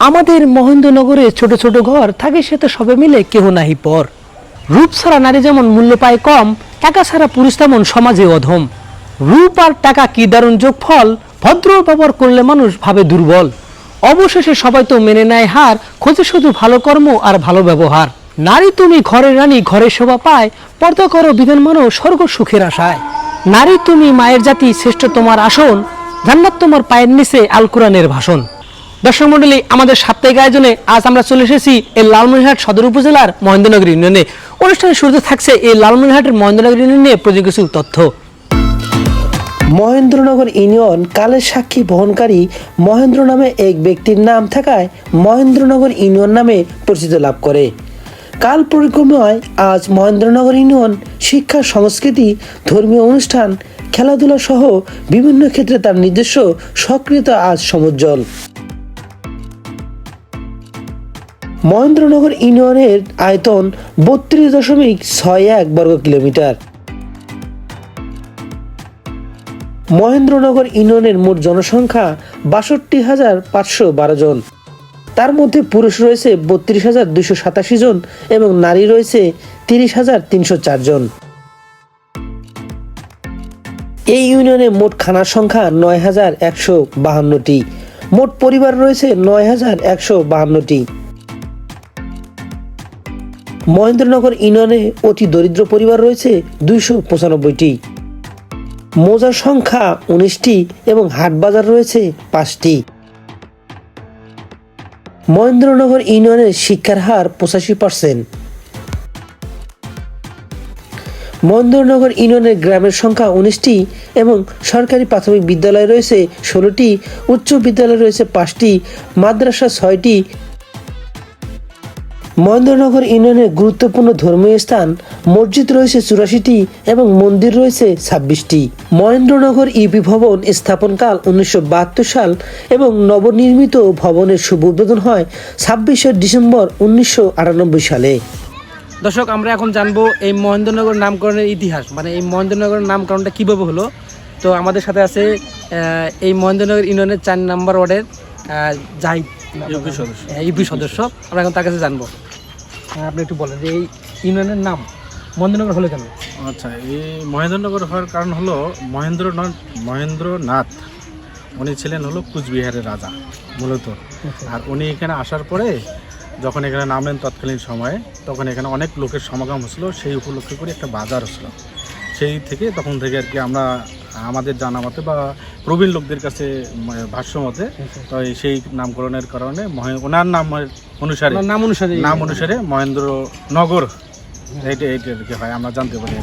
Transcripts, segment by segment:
আমাদের মহেন্দ্রনগরে ছোট ছোট ঘর, থাকে সে তো সবে মিলে কেহ নাহি পর। রূপ ছাড়া নারী যেমন মূল্য পায় কম, টাকা ছাড়া পুরুষ তেমন সমাজে অধম। রূপ আর টাকা কি দারুণ যোগফল, ভদ্র ব্যবহার করলে মানুষ ভাবে দুর্বল। অবশেষে সবাই তো মেনে নেয় হার, খোঁজে শুধু ভালো কর্ম আর ভালো ব্যবহার। নারী তুমি ঘরের রানী, ঘরের শোভা পায়, পর্দা করো বিধান মানো, স্বর্গ সুখের আশায়। নারী তুমি মায়ের জাতি, শ্রেষ্ঠ তোমার আসন, জান্নাত তোমার পায়ের নিচে আল কোরআনের ভাষণ। দর্শক মন্ডলী, আমাদের সাপ্তাহিক আয়োজনে আজ আমরা চলে এসেছি এই লালমনিরহাট সদর উপজেলার মহেন্দ্রনগর ইউনিয়নে। অনুষ্ঠানের শুরুতে থাকছে এই লালমনিরহাটের মহেন্দ্রনগর ইউনিয়নে নিয়ে প্রয়োজন কিছু তথ্য। মহেন্দ্রনগর ইউনিয়ন কালের সাক্ষী বহনকারী মহেন্দ্র নামে এক ব্যক্তির নাম থাকায় মহেন্দ্রনগর ইউনিয়ন নামে পরিচিত লাভ করে। কাল পরিক্রমায় আজ মহেন্দ্রনগর ইউনিয়ন শিক্ষা, সংস্কৃতি, ধর্মীয় অনুষ্ঠান, খেলাধুলা সহ বিভিন্ন ক্ষেত্রে তার নিজস্ব সক্রিয়তা আজ সমুজ্জ্বল। মহেন্দ্রনগর ইউনিয়নের আয়তন বত্রিশ দশমিক ছয় এক বর্গ কিলোমিটার। মহেন্দ্রনগর ইউনিয়নের মোট জনসংখ্যা বাষট্টি হাজার পাঁচশো বারো জন। তার মধ্যে পুরুষ রয়েছে বত্রিশ হাজার দুশো সাতাশি জন এবং নারী রয়েছে তিরিশ হাজার তিনশো চার জন। এই ইউনিয়নে মোট খানার সংখ্যা নয় হাজার একশো বাহান্নটি। মোট পরিবার রয়েছে নয় হাজার একশো বাহান্নটি। মহেন্দ্রনগর ইউনিয়নে অতি দরিদ্র পরিবার রয়েছে দুইশো পঁচানব্বইটি। মৌজার সংখ্যা উনিশটি এবং হাট বাজার রয়েছে পাঁচটি। মহেন্দ্রনগর ইউনিয়নের শিক্ষার হার পঁচাশি পার্সেন্ট। মহেন্দ্রনগর ইউনিয়নের গ্রামের সংখ্যা উনিশটি এবং সরকারি প্রাথমিক বিদ্যালয় রয়েছে ষোলোটি, উচ্চ বিদ্যালয় রয়েছে পাঁচটি, মাদ্রাসা ছয়টি মহেন্দ্রনগর ইউনিয়নের গুরুত্বপূর্ণ ধর্মীয় স্থান মসজিদ রয়েছে চুরাশিটি এবং মন্দির রয়েছে ছাব্বিশটি। মহেন্দ্রনগর ইউপি ভবন স্থাপনকাল উনিশশো বাহাত্তর সাল এবং নবনির্মিত ভবনের শুভ উদ্বোধন হয় ছাব্বিশে ডিসেম্বর উনিশশো আটানব্বই সালে। দর্শক আমরা এখন জানব এই মহেন্দ্রনগর নামকরণের ইতিহাস। মানে এই মহেন্দ্রনগর নামকরণটা কীভাবে হলো? তো আমাদের সাথে আছে এই মহেন্দ্রনগর ইউনিয়নের চার নাম্বার ওয়ার্ডের জাহিদ ইউপি সদস্য। ইউপি সদস্য। আমরা এখন তার কাছে জানব। হ্যাঁ, আপনি একটু বলেন যে এই ইউনিয়নের নাম মহেন্দ্রনগর হলো কেন? আচ্ছা এই মহেন্দ্রনগর হওয়ার কারণ হলো মহেন্দ্রনাথ মহেন্দ্রনাথ উনি ছিলেন হলো কুচবিহারের রাজা মূলত। আর উনি এখানে আসার পরে যখন এখানে নামলেন তৎকালীন সময়ে তখন এখানে অনেক লোকের সমাগম হচ্ছিল সেই উপলক্ষে করে একটা বাজার হচ্ছিল সেই থেকে তখন থেকে আর কি আমরা আমাদের জানা মতে বা প্রবীণ লোকদের কাছে ভাষ্য মতে তো সেই নামকরণের কারণে ওনার নামের অনুসারে। নাম অনুসারে নাম অনুসারে মহেন্দ্রনগর এইটা এইটা আর কি হয় আমরা জানতে পারি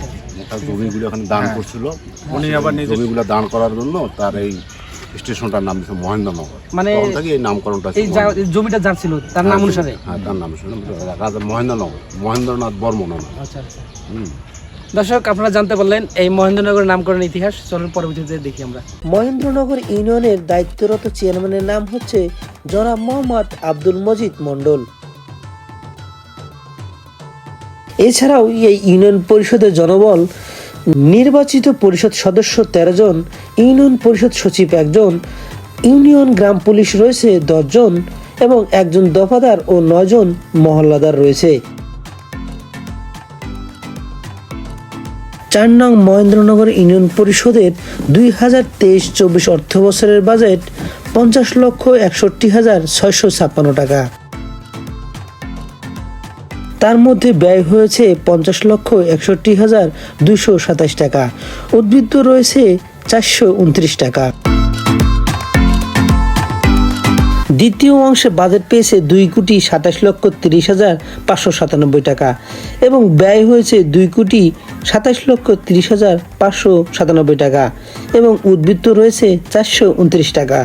তার জমিগুলো এখানে দান হ্যাঁ। করছিল। উনি আবার নিজে জমিগুলো দান করার জন্য তার এই স্টেশনটার নাম দিয়েছে মহেন্দ্রনগর। মানে এই নামকরণটা এই জমিটা যার ছিল তার নাম অনুসারে? হ্যাঁ তার নাম ছিল রাজা মহেন্দ্রনগর মহেন্দ্রনাথ বর্মন আচ্ছা আচ্ছা। হুম। দর্শক, আপনারা জানতে পারলেন, এই মহেন্দ্রনগর নামকরণের ইতিহাস। চলুন পরবর্তীতে দেখি আমরা। মহেন্দ্রনগর ইউনিয়নের দায়িত্বরত চেয়ারম্যানের নাম হচ্ছে জনাব মোহাম্মদ আব্দুল মজিদ মন্ডল এছাড়াও এই ইউনিয়ন পরিষদের জনবল, নির্বাচিত পরিষদ সদস্য তেরো জন, ইউনিয়ন পরিষদ সচিব একজন, ইউনিয়ন গ্রাম পুলিশ রয়েছে দশজন এবং একজন দফাদার ও নয়জন মহল্লাদার রয়েছে। চার নং মহেন্দ্রনগর ইউনিয়ন পরিষদের দুই হাজার তেইশ চব্বিশ অর্থ বছরের বাজেট পঞ্চাশ লক্ষ একষট্টি হাজার ছয়শো ছাপ্পান্ন টাকা। তার মধ্যে ব্যয় হয়েছে পঞ্চাশ লক্ষ একষট্টি হাজার দুইশো সাতাশ টাকা। উদ্বৃত্ত রয়েছে চারশো উনত্রিশ টাকা। দ্বিতীয় অংশে বাজেট পেয়েছে দুই কোটি সাতাশ লক্ষ তিরিশ হাজার পাঁচশো সাতানব্বই টাকা এবং ব্যয় হয়েছে দুই কোটি সাতাশ লক্ষ তিরিশ হাজার পাঁচশো সাতানব্বই টাকা এবং উদ্বৃত্ত রয়েছে চারশো উনত্রিশ টাকা।